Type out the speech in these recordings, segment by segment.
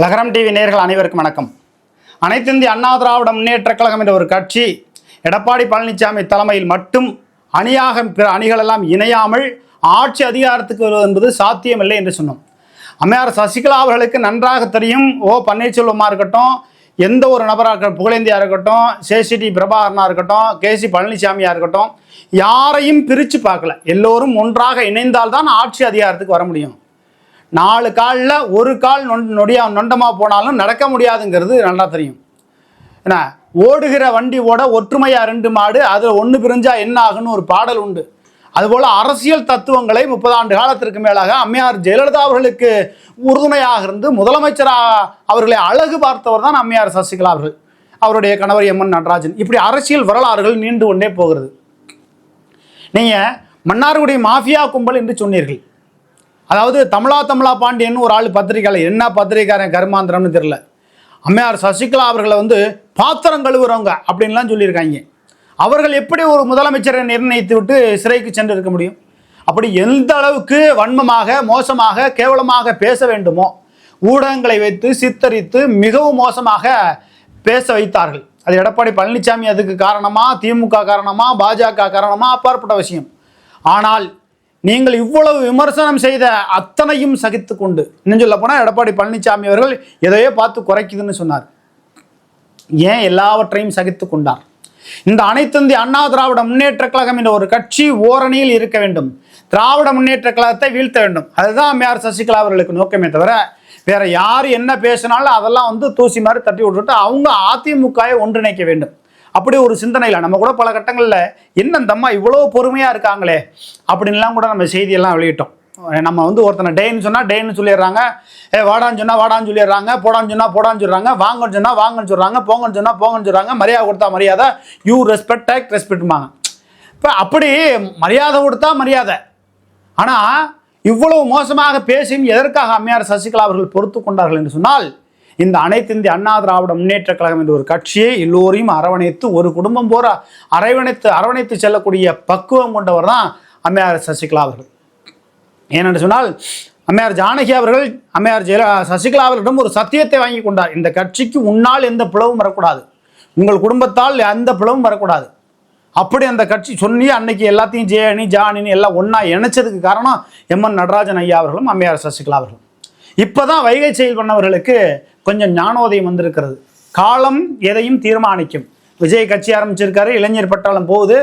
லகரம் டிவி நேர்கள் அனைவருக்கும் வணக்கம். அனைத்திந்திய அண்ணா திராவிட முன்னேற்ற கழகம் என்ற ஒரு கட்சி எடப்பாடி பழனிசாமி தலைமையில் மட்டும் அணியாக பிற அணிகளெல்லாம் இணையாமல் ஆட்சி அதிகாரத்துக்கு வருவது என்பது சாத்தியமில்லை என்று சொன்னோம். அம்மையார் சசிகலா அவர்களுக்கு நன்றாக தெரியும். ஓ பன்னீர்செல்வமாக இருக்கட்டும் எந்த ஒரு நபராக இருக்கட்டும் புகழேந்தியாக இருக்கட்டும் சேசிடி பிரபாகரனா இருக்கட்டும் கேசி பழனிசாமியாக இருக்கட்டும் யாரையும் பிரித்து பார்க்கல. எல்லோரும் ஒன்றாக இணைந்தால்தான் ஆட்சி அதிகாரத்துக்கு வர முடியும். நாலு காலில் ஒரு கால் நொண் நொடியா நொண்டமாக போனாலும் நடக்க முடியாதுங்கிறது நல்லா தெரியும். என்ன ஓடுகிற வண்டி ஓட ஒற்றுமையாக ரெண்டு மாடு அதில் ஒன்று பிரிஞ்சா என்ன ஆகுன்னு ஒரு பாடல் உண்டு. அதுபோல் அரசியல் தத்துவங்களை முப்பது ஆண்டு காலத்திற்கு மேலாக அம்மையார் ஜெயலலிதா அவர்களுக்கு உறுதுணையாக இருந்து முதலமைச்சராக அவர்களை அழகு பார்த்தவர் தான் அம்மையார் சசிகலா அவர்கள். அவருடைய கணவர் எம். என். நடராஜன். இப்படி அரசியல் வரலாறுகள் நீண்டு கொண்டே போகிறது. நீங்கள் மன்னார்குடி மாஃபியா கும்பல் என்று சொன்னீர்கள். அதாவது தமிழா தமிழா பாண்டியன் ஒரு ஆள் பத்திரிக்கையாளர். என்ன பத்திரிக்காரன் கருமாந்திரம்னு தெரில அம்மையார் சசிகலா அவர்களை வந்து பாத்திரம் கழுவுறவங்க அப்படின்லாம் சொல்லியிருக்காங்க. அவர்கள் எப்படி ஒரு முதலமைச்சரை நிர்ணயித்து விட்டு சிறைக்கு சென்று இருக்க முடியும்? அப்படி எந்த அளவுக்கு வன்மமாக மோசமாக கேவலமாக பேச வேண்டுமோ ஊடகங்களை வைத்து சித்தரித்து மிகவும் மோசமாக பேச வைத்தார்கள். அது எடப்பாடி பழனிசாமி அதுக்கு காரணமா திமுக காரணமா பாஜக காரணமா அப்பாற்பட்ட விஷயம். ஆனால் நீங்கள் இவ்வளவு விமர்சனம் செய்த அத்தனையும் சகித்து கொண்டு. இன்னும் சொல்ல போனால் எடப்பாடி பழனிசாமி அவர்கள் எதையோ பார்த்து குறைக்குதுன்னு சொன்னார். ஏன் எல்லாவற்றையும் சகித்து கொண்டார்? இந்த அனைத்திந்திய அண்ணா திராவிட முன்னேற்ற கழகம் என்ற ஒரு கட்சி ஓரணியில் இருக்க வேண்டும். திராவிட முன்னேற்ற கழகத்தை வீழ்த்த வேண்டும். அதுதான் அம்மையார் சசிகலா அவர்களுக்கு நோக்கமே தவிர வேற யார் என்ன பேசினாலும் அதெல்லாம் வந்து தூசி மாதிரி தட்டி விட்டுட்டு அவங்க அதிமுகவை ஒன்றிணைக்க வேண்டும். அப்படி ஒரு சிந்தனையில் நம்ம கூட பல கட்டங்களில் என்ன இந்த அம்மா இவ்வளோ பொறுமையாக இருக்காங்களே அப்படின்லாம் கூட நம்ம செய்தியெல்லாம் வெளியிட்டோம். நம்ம வந்து ஒருத்தனை டேன்னு சொன்னால் டேன்னு சொல்லிடுறாங்க. ஏ வாடான்னு சொன்னால் வாடான்னு சொல்லிடுறாங்க. போடான்னு சொன்னால் போடான்னு சொல்கிறாங்க வாங்கன்னு சொன்னால் வாங்கன்னு சொல்கிறாங்க போங்கன்னு சொன்னால் போங்கன்னு சொல்கிறாங்க மரியாதை கொடுத்தா மரியாதை. யூ ரெஸ்பெக்ட் டேக் ரெஸ்பெக்ட்மாங்க இப்போ அப்படி மரியாதை கொடுத்தா மரியாதை. ஆனால் இவ்வளவு மோசமாக பேசியும் எதற்காக அம்மையார் சசிகலா அவர்கள் பொறுத்து கொண்டார்கள் என்று சொன்னால் இந்த அனைத்து இந்திய அண்ணா திராவிட முன்னேற்ற கழகம் என்ற ஒரு கட்சியை எல்லோரையும் அரவணைத்து ஒரு குடும்பம் போற அரவணைத்து அரவணைத்து செல்லக்கூடிய பக்குவம் கொண்டவர் தான் அம்மையார் சசிகலா அவர்கள். ஏனென்று சொன்னால் அம்மையார் ஜானகி அவர்கள் அம்மையார் ஜெயல சசிகலா அவர்களிடம் ஒரு சத்தியத்தை வாங்கி கொண்டார். இந்த கட்சிக்கு உன்னால் எந்த பிளவும் வரக்கூடாது. உங்கள் குடும்பத்தால் எந்த பிளவும் வரக்கூடாது. அப்படி அந்த கட்சி சொல்லி அன்னைக்கு எல்லாத்தையும் ஜேஅணி ஜானினி எல்லாம் ஒன்றா இணைச்சதுக்கு காரணம் எம்என் நடராஜன் ஐயா அவர்களும் அம்மையார் சசிகலா அவர்களும். இப்போ தான் வைகை செயல் பண்ணவர்களுக்கு கொஞ்சம் ஞானோதயம் வந்திருக்கிறது. காலம் எதையும் தீர்மானிக்கும். விஜய் கட்சி ஆரம்பிச்சிருக்காரு இளைஞர் பட்டாளம் போகுது.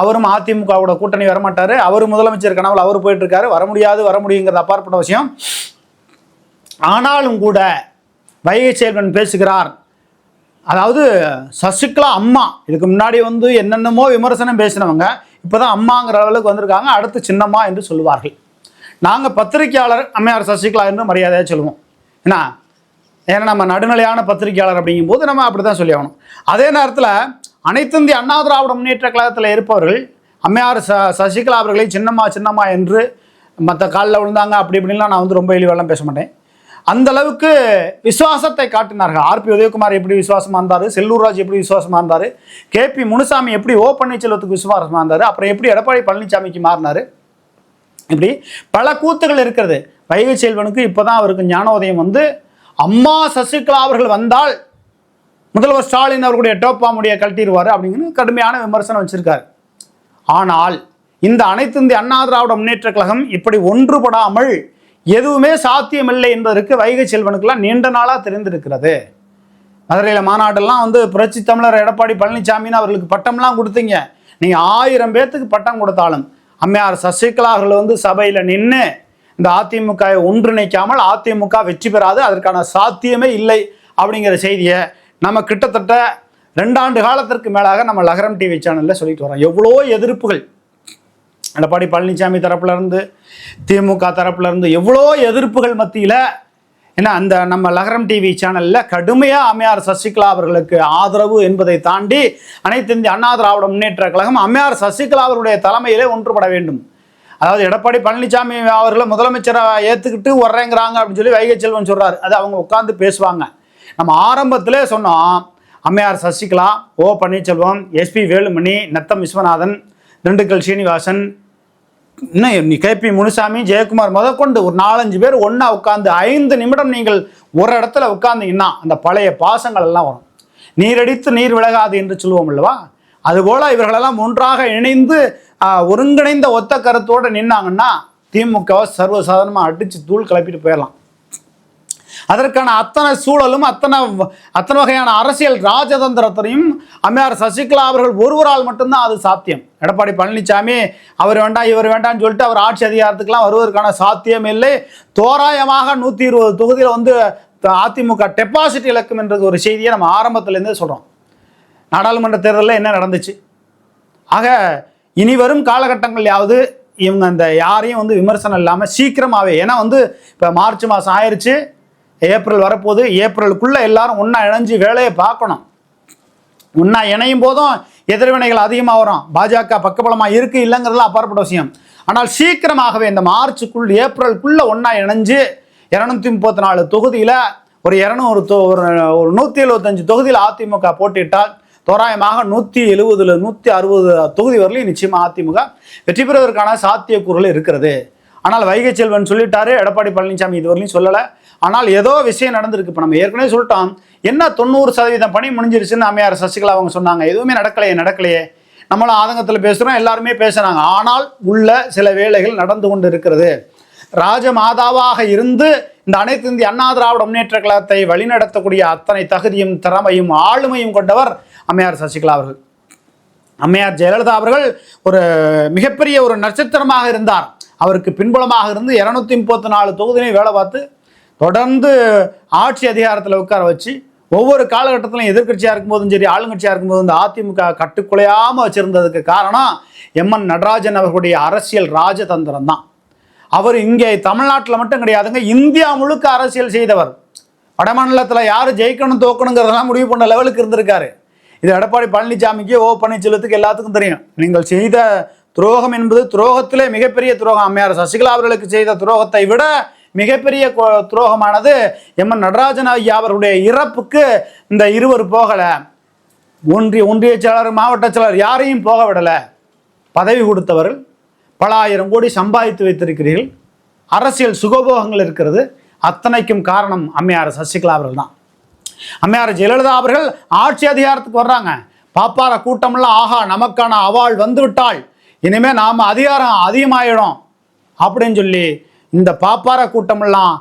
அவரும் அதிமுகவோட கூட்டணி வரமாட்டாரு. அவர் முதலமைச்சர் கனவுல அவர் போயிட்டு இருக்காரு வர முடியாது வர முடியுங்கிறது அப்பாற்பட்ட விஷயம். ஆனாலும் கூட வைகை செல்வன் பேசுகிறார். அதாவது சசிகலா அம்மா இதுக்கு முன்னாடி வந்து என்னென்னமோ விமர்சனம் பேசினவங்க இப்போதான் அம்மாங்கிற அளவுக்கு வந்திருக்காங்க. அடுத்து சின்னம்மா என்று சொல்லுவார்கள். நாங்கள் பத்திரிகையாளர் அம்மையார் சசிகலா என்று மரியாதையாக சொல்லுவோம். என்ன ஏன்னா நம்ம நடுநிலையான பத்திரிகையாளர் அப்படிங்கும்போது நம்ம அப்படி தான் சொல்லி ஆகணும். அதே நேரத்தில் அனைத்து இந்திய அண்ணா திராவிட முன்னேற்ற கழகத்தில் இருப்பவர்கள் அம்மையார் ச சசிகலா அவர்களை சின்னம்மா சின்னம்மா என்று மற்ற காலில் விழுந்தாங்க அப்படி இப்படின்லாம் நான் வந்து ரொம்ப இழிவெல்லாம் பேச மாட்டேன். அந்த அளவுக்கு விசுவாசத்தை காட்டினார்கள். ஆர்பி உதயகுமார் எப்படி விசுவாசமாக இருந்தார்? செல்லூர்ராஜ் எப்படி விசுவாசமாக இருந்தார்? கேபி முனுசாமி எப்படி ஓ பன்னீர்செல்வத்துக்கு விசுவாசமாக இருந்தார்? அப்புறம் எப்படி எடப்பாடி பழனிசாமிக்கு மாறினார்? இப்படி பல கூத்துகள் இருக்கிறது. வைகை செல்வனுக்கு இப்போ தான் அவருக்கு ஞானோதயம் வந்து அம்மா சசிகலா அவர்கள் வந்தால் முதல்வர் ஸ்டாலின் அவர்களுடைய டோப்பாமுடைய கழட்டிடுவார் அப்படிங்கிற கடுமையான விமர்சனம் வச்சிருக்காரு. ஆனால் இந்த அனைத்து இந்திய அண்ணா திராவிட முன்னேற்ற கழகம் இப்படி ஒன்றுபடாமல் எதுவுமே சாத்தியமில்லை என்பதற்கு வைகை செல்வனுக்கெல்லாம் நீண்ட நாளாக தெரிந்திருக்கிறது. மதுரையில் மாநாடெல்லாம் வந்து புரட்சி தமிழர் எடப்பாடி பழனிசாமின்னு அவர்களுக்கு பட்டம்லாம் கொடுத்தீங்க. நீங்கள் ஆயிரம் பேர்த்துக்கு பட்டம் கொடுத்தாலும் அம்மையார் சசிகலா அவர்கள் வந்து சபையில் நின்று இந்த அதிமுகவை ஒன்றிணைக்காமல் அதிமுக வெற்றி பெறாது அதற்கான சாத்தியமே இல்லை அப்படிங்கிற செய்தியை நம்ம கிட்டத்தட்ட ரெண்டாண்டு காலத்திற்கு மேலாக நம்ம லகரம் டிவி சேனலில் சொல்லிட்டு வரோம். எவ்வளோ எதிர்ப்புகள். எடப்பாடி பழனிசாமி தரப்புலேருந்து திமுக தரப்புலேருந்து எவ்வளோ எதிர்ப்புகள் மத்தியில் என்ன அந்த நம்ம லகரம் டிவி சேனலில் கடுமையாக அம்மையார் சசிகலா அவர்களுக்கு ஆதரவு என்பதை தாண்டி அனைத்து இந்திய அண்ணா திராவிட முன்னேற்ற கழகம் அம்மையார் சசிகலா அவருடைய தலைமையிலே ஒன்றுபட வேண்டும். அதாவது எடப்பாடி பழனிசாமி அவர்களை முதலமைச்சரை ஏற்றுக்கிட்டு வர்றேங்கிறாங்க அப்படின்னு சொல்லி வைகை செல்வன் சொல்கிறார் அது அவங்க உட்காந்து பேசுவாங்க. நம்ம ஆரம்பத்திலே சொன்னோம் அம்மையார் சசிகலா ஓ பன்னீர்செல்வம் எஸ்பி வேலுமணி நத்தம் விஸ்வநாதன் திண்டுக்கல் சீனிவாசன் இன்னும் நீ கேபி முனுசாமி ஜெயக்குமார் முதற்கொண்டு ஒரு நாலஞ்சு பேர் ஒன்றா உட்காந்து ஐந்து நிமிடம் நீங்கள் ஒரு இடத்துல உட்கார்ந்தீங்கன்னா அந்த பழைய பாசங்கள் எல்லாம் வரும். நீரடித்து நீர் விலகாது என்று சொல்லுவோம் அல்லவா? அதுபோல் இவர்களெல்லாம் ஒன்றாக இணைந்து ஒருங்கிணைந்த ஒத்த கருத்தோடு நின்னாங்கன்னா திமுகவை சர்வசாதாரணமாக அடித்து தூள் கிளப்பிட்டு போயிடலாம். அதற்கான அத்தனை சூழலும் அத்தனை வ- அத்தனை வகையான அரசியல் ராஜதந்திரத்தையும் அம்மையார் சசிகலா அவர்கள் ஒருவரால் மட்டும்தான் அது சாத்தியம். எடப்பாடி பழனிசாமி அவர் வேண்டாம் இவர் வேண்டாம்னு சொல்லிட்டு அவர் ஆட்சி அதிகாரத்துக்கெல்லாம் வருவதற்கான சாத்தியம் இல்லை. தோராயமாக நூற்றி இருபது தொகுதியில் வந்து அதிமுக டெபாசிட் இழக்கும் என்ற ஒரு செய்தியை நம்ம ஆரம்பத்துலேருந்தே சொல்கிறோம் நாடாளுமன்ற தேர்தலில் என்ன நடந்துச்சு? ஆக இனி வரும் காலகட்டங்கள்லையாவது இவங்க அந்த யாரையும் வந்து விமர்சனம் இல்லாமல் சீக்கிரமாகவே ஏன்னா வந்து இப்போ மார்ச் மாதம் ஆயிடுச்சு ஏப்ரல் வரப்போகுது ஏப்ரலுக்குள்ளே எல்லாரும் ஒன்றா இணைஞ்சு வேலையை பார்க்கணும். ஒன்றா இணையும் போதும் எதிர்வினைகள் அதிகமாக வரும். பாஜக பக்கபலமாக இருக்குது இல்லைங்கிறதுலாம் அப்பாற்பட்ட விஷயம். ஆனால் சீக்கிரமாகவே இந்த மார்ச்சுக்குள் ஏப்ரலுக்குள்ளே ஒன்றா இணைஞ்சு இரநூத்தி முப்பத்தி நாலு தொகுதியில் ஒரு இரநூறு தொ ஒரு ஒரு நூற்றி எழுபத்தஞ்சு தொகுதியில் அதிமுக போட்டியிட்டால் தோராயமாக நூற்றி எழுபதுல நூற்றி அறுபது தொகுதி வரலையும் நிச்சயமாக அதிமுக வெற்றி பெறுவதற்கான சாத்தியக்கூறுகள் இருக்கிறது. ஆனால் வைகை செல்வன் சொல்லிட்டாரு எடப்பாடி பழனிசாமி இதுவரையிலும் சொல்லலை. ஆனால் ஏதோ விஷயம் நடந்திருக்கு. இப்போ நம்ம ஏற்கனவே சொல்லிட்டோம் என்ன தொண்ணூறு சதவீதம் பணி முடிஞ்சிருச்சுன்னு அம்மையார் சசிகலா அவங்க சொன்னாங்க. எதுவுமே நடக்கலையே நடக்கலையே. நம்மளும் ஆதங்கத்தில் பேசுகிறோம் எல்லாருமே பேசுனாங்க ஆனால் உள்ள சில வேலைகள் நடந்து கொண்டு இருக்கிறது. ராஜமாதாவாக இருந்து இந்த அனைத்து இந்திய அண்ணா திராவிட முன்னேற்ற கழகத்தை வழிநடத்தக்கூடிய அத்தனை தகுதியும் திறமையும் ஆளுமையும் கொண்டவர் அம்மையார் சசிகலா அவர்கள். அம்மையார் ஜெயலலிதா அவர்கள் ஒரு மிகப்பெரிய ஒரு நட்சத்திரமாக இருந்தார். அவருக்கு பின்புலமாக இருந்து இரநூத்தி முப்பத்தி நாலு தொகுதியிலையும் வேலை பார்த்து தொடர்ந்து ஆட்சி அதிகாரத்தில் உட்கார வச்சு ஒவ்வொரு காலகட்டத்திலும் எதிர்க்கட்சியாக இருக்கும்போதும் சரி ஆளுங்கட்சியாக இருக்கும்போதும் இந்த அதிமுக கட்டுக்குலையாமல் வச்சிருந்ததுக்கு காரணம் எம்என் நடராஜன் அவர்களுடைய அரசியல் ராஜதந்திரம் தான் அவர் இங்கே தமிழ்நாட்டில் மட்டும் கிடையாதுங்க இந்தியா முழுக்க அரசியல் செய்தவர். வடமாநிலத்தில் யார் ஜெயிக்கணும் தோக்கணுங்கிறதெல்லாம் முடிவு பண்ண லெவலுக்கு இருந்திருக்காரு. இது எடப்பாடி பழனிசாமிக்கு ஓ பன்னீர்செல்வத்துக்கு எல்லாத்துக்கும் தெரியும். நீங்கள் செய்த துரோகம் என்பது துரோகத்திலே மிகப்பெரிய துரோகம். அம்மையார் சசிகலா அவர்களுக்கு செய்த துரோகத்தை விட மிகப்பெரிய துரோகமானது துரோகமானது எம்என் நடராஜன் ஐயா அவருடைய இறப்புக்கு இந்த இருவர் போகலை. ஒன்றிய ஒன்றிய செயலர் மாவட்ட செயலர் யாரையும் போக விடலை. பதவி கொடுத்தவர்கள் பல ஆயிரம் கோடி சம்பாதித்து வைத்திருக்கிறீர்கள். அரசியல் சுகபோகங்கள் இருக்கிறது. அத்தனைக்கும் காரணம் அம்மையார் சசிகலா அவர்கள் தான் அம்மையார் ஜெயலலிதா அவர்கள் ஆட்சி அதிகாரத்துக்கு வர்றாங்க. பாப்பார கூட்டம்லாம் ஆஹா நமக்கான அவாள் வந்து விட்டாள் இனிமே நாம் அதிகாரம் அதிகமாயிடும். அப்படின்னு சொல்லி இந்த பாப்பார கூட்டமெல்லாம்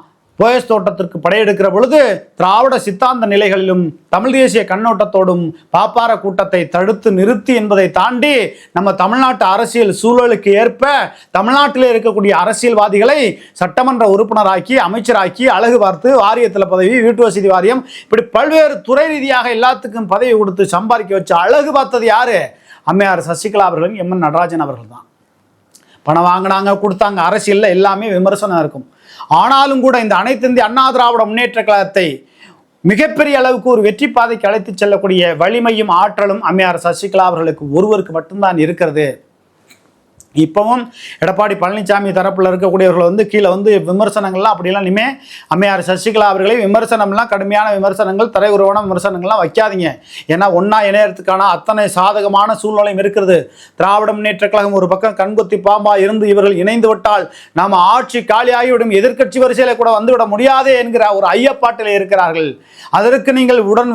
போயஸ் தோட்டத்திற்கு படையெடுக்கிற பொழுது திராவிட சித்தாந்த நிலைகளிலும் தமிழ் தேசிய கண்ணோட்டத்தோடும் பாப்பார கூட்டத்தை தடுத்து நிறுத்தி என்பதை தாண்டி நம்ம தமிழ்நாட்டு அரசியல் சூழலுக்கு ஏற்ப தமிழ்நாட்டிலே இருக்கக்கூடிய அரசியல்வாதிகளை சட்டமன்ற உறுப்பினராக்கி அமைச்சராக்கி அழகு பார்த்து வாரியத்தில் பதவி வீட்டு வசதி வாரியம் இப்படி பல்வேறு துறை ரீதியாக எல்லாத்துக்கும் பதவி கொடுத்து சம்பாதிக்க வச்சு அழகு பார்த்தது யாரு? அம்மையார் சசிகலா அவர்களும் எம்என் நடராஜன் அவர்கள் தான். பணம் வாங்கினாங்க கொடுத்தாங்க. அரசியலில் எல்லாமே விமர்சனம் இருக்கும். ஆனாலும் கூட இந்த அனைத்து இந்திய அண்ணா திராவிட முன்னேற்ற கழகத்தை மிகப்பெரிய அளவுக்கு ஒரு வெற்றி பாதைக்கு அழைத்துச் செல்லக்கூடிய வலிமையும் ஆற்றலும் அம்மையார் சசிகலா அவர்களுக்கு ஒருவருக்கு மட்டும்தான் இருக்கிறது. இப்போவும் எடப்பாடி பழனிசாமி தரப்பில் இருக்கக்கூடியவர்கள் வந்து கீழே வந்து விமர்சனங்கள்லாம் அப்படிலாம் இனிமேல் அம்மையார் சசிகலா அவர்களை விமர்சனம்லாம் கடுமையான விமர்சனங்கள் தரையுறவான விமர்சனங்கள்லாம் வைக்காதீங்க. ஏன்னா ஒன்றா இணையறதுக்கான அத்தனை சாதகமான சூழ்நிலையும் இருக்கிறது. திராவிட முன்னேற்ற கழகம் ஒரு பக்கம் கண்குத்தி பாம்பா இருந்து இவர்கள் இணைந்து விட்டால் நாம் ஆட்சி காலியாகிவிடும். எதிர்க்கட்சி வரிசையில் கூட வந்துவிட முடியாதே என்கிற ஒரு ஐயப்பாட்டில் இருக்கிறார்கள். அதற்கு நீங்கள் உடன்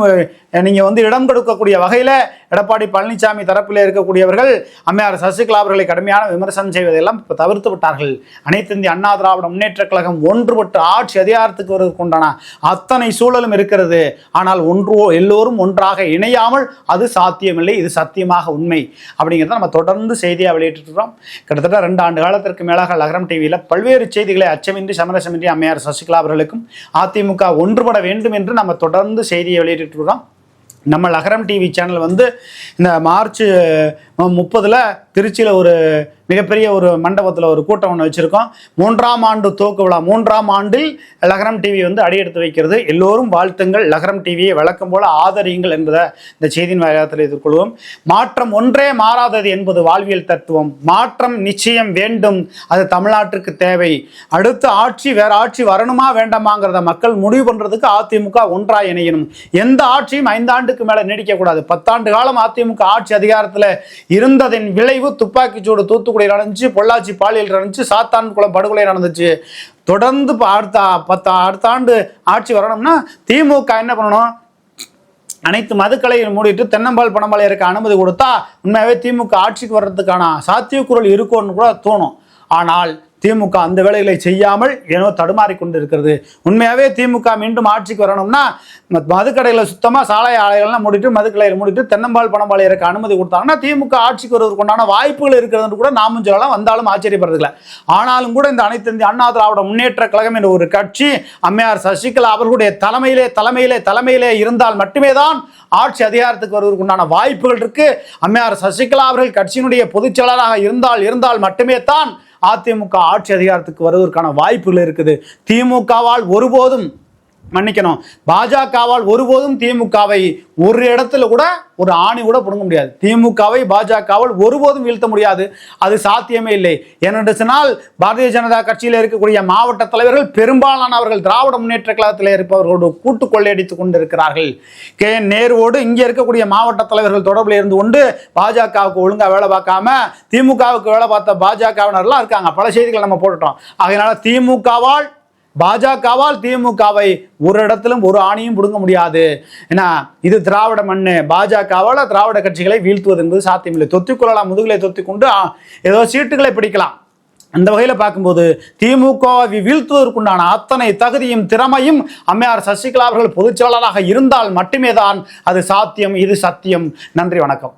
நீங்கள் வந்து இடம் கொடுக்கக்கூடிய வகையில் எடப்பாடி பழனிசாமி தரப்பில் இருக்கக்கூடியவர்கள் அம்மையார் சசிகலா அவர்களை கடுமையான விமர்சனம் செய்வதெல்லாம் இப்போ தவிர்த்து விட்டார்கள். அனைத்து இந்திய அண்ணா திராவிட முன்னேற்ற கழகம் ஒன்றுபட்டு ஆட்சி அதிகாரத்துக்கு வருவதற்குண்டான அத்தனை சூழலும் இருக்கிறது. ஆனால் ஒன்று எல்லோரும் ஒன்றாக இணையாமல் அது சாத்தியமில்லை இது சத்தியமாக உண்மை. அப்படிங்கிறத நம்ம தொடர்ந்து செய்தியாக வெளியிட்டுருக்கிறோம் கிட்டத்தட்ட ரெண்டு ஆண்டு காலத்திற்கு மேலாக லகரம் டிவியில் பல்வேறு செய்திகளை அச்சமின்றி சமரசமின்றி அம்மையார் சசிகலா அவர்களுக்கும் அதிமுக ஒன்றுபட வேண்டும் என்று நம்ம தொடர்ந்து செய்தியை வெளியிட்டு இருக்கிறோம். நம்ம லகரம் டிவி சேனல் வந்து இந்த மார்ச் முப்பதில் திருச்சியில் ஒரு மிகப்பெரிய ஒரு மண்டபத்தில் ஒரு கூட்டம் ஒன்று வச்சுருக்கோம். மூன்றாம் ஆண்டு துவக்க விழா. மூன்றாம் ஆண்டில் லகரம் டிவி வந்து அடியெடுத்து வைக்கிறது. எல்லோரும் வாழ்த்துங்கள். லகரம் டிவியை வழக்கம் போல ஆதரியுங்கள் என்பதை இந்த செய்தியின் வாயிலாக எதிர்கொள்வோம். மாற்றம் ஒன்றே மாறாதது என்பது வாழ்வியல் தத்துவம். மாற்றம் நிச்சயம் வேண்டும். அது தமிழ்நாட்டிற்கு தேவை. அடுத்த ஆட்சி வேற ஆட்சி வரணுமா வேண்டாமாங்கிறத மக்கள் முடிவு பண்ணுறதுக்கு அதிமுக ஒன்றா இணையணும். எந்த ஆட்சியும் ஐந்தாண்டுக்கு மேலே நீடிக்கக்கூடாது பத்தாண்டு காலம் அதிமுக ஆட்சி அதிகாரத்தில் இருந்ததின் விளைவு துப்பாக்கிச்சூடு தூத்துக்குடி தூத்துக்குடி நடந்துச்சு பொள்ளாச்சி பாலியல் நடந்துச்சு சாத்தான் குளம் படுகொலை நடந்துச்சு. தொடர்ந்து அடுத்த பத்து அடுத்த ஆண்டு ஆட்சி வரணும்னா திமுக என்ன பண்ணணும்? அனைத்து மதுக்களையும் மூடிட்டு தென்னம்பால் பணம்பால் இருக்க அனுமதி கொடுத்தா உண்மையாகவே திமுக ஆட்சிக்கு வர்றதுக்கான சாத்தியக்குரல் இருக்கும்னு கூட தோணும். ஆனால் திமுக அந்த வேலைகளை செய்யாமல் ஏனோ தடுமாறி கொண்டிருக்கிறது. உண்மையாகவே திமுக மீண்டும் ஆட்சிக்கு வரணும்னா மதுக்கடையில் சுத்தமாக சாலை ஆலைகள்லாம் மூடிட்டு மதுக்கடையில் மூடிட்டு தென்னம்பால் பணம்பால் இருக்க அனுமதி கொடுத்தாங்கன்னா திமுக ஆட்சிக்கு வருவதற்கு உண்டான வாய்ப்புகள் இருக்கிறதுன்னு கூட நாமும் சொல்லலாம். வந்தாலும் ஆச்சரியப்படுறதுல. ஆனாலும் கூட இந்த அனைத்து இந்திய அண்ணா திராவிட முன்னேற்ற கழகம் என்ற ஒரு கட்சி அம்மையார் சசிகலா அவர்களுடைய தலைமையிலே தலைமையிலே தலைமையிலே இருந்தால் மட்டுமே தான் ஆட்சி அதிகாரத்துக்கு வருவதற்கு உண்டான வாய்ப்புகள் இருக்கு. அம்மையார் சசிகலா அவர்கள் கட்சியினுடைய பொதுச் செயலாளராக இருந்தால் இருந்தால் மட்டுமே தான் அதிமுக ஆட்சி அதிகாரத்துக்கு வருவதற்கான வாய்ப்புகள் இருக்குது. திமுகவால் ஒருபோதும் மன்னிக்கணும். பாஜகவால் ஒருபோதும் திமுகவை ஒரு இடத்துல கூட ஒரு ஆணி கூட பிடுங்க முடியாது. திமுகவை பாஜகவால் ஒருபோதும் வீழ்த்த முடியாது. அது சாத்தியமே இல்லை. ஏனென்று சொன்னால் பாரதிய ஜனதா கட்சியில் இருக்கக்கூடிய மாவட்ட தலைவர்கள் பெரும்பாலானவர்கள் திராவிட முன்னேற்ற கழகத்தில் இருப்பவர்களோடு கூட்டு கொள்ளையடித்துக் கொண்டிருக்கிறார்கள். கே. நேருவோடு இங்கே இருக்கக்கூடிய மாவட்ட தலைவர்கள் தொடர்பில் இருந்து கொண்டு பாஜகவுக்கு ஒழுங்காக வேலை பார்க்காம திமுகவுக்கு வேலை பார்த்த பாஜகவினர்லாம் இருக்காங்க. பல செய்திகள் நம்ம போட்டுட்டோம். அதனால திமுகவால் பாஜகவால் திமுகவை ஒரு இடத்திலும் ஒரு ஆணையும் பிடுங்க முடியாது. ஏன்னா இது திராவிட மண்ணு. பாஜகவால் திராவிட கட்சிகளை வீழ்த்துவது என்பது சாத்தியமில்லை. தொத்திக்கொள்ளலாம் முதுகலை தொத்திக்கொண்டு ஏதோ சீட்டுகளை பிடிக்கலாம். அந்த வகையில் பார்க்கும்போது திமுகவை வீழ்த்துவதற்குண்டான அத்தனை தகுதியும் திறமையும் அம்மையார் சசிகலா அவர்கள் பொதுச்செயலாளராக இருந்தால் மட்டுமே தான் அது சாத்தியம் இது சத்தியம். நன்றி வணக்கம்.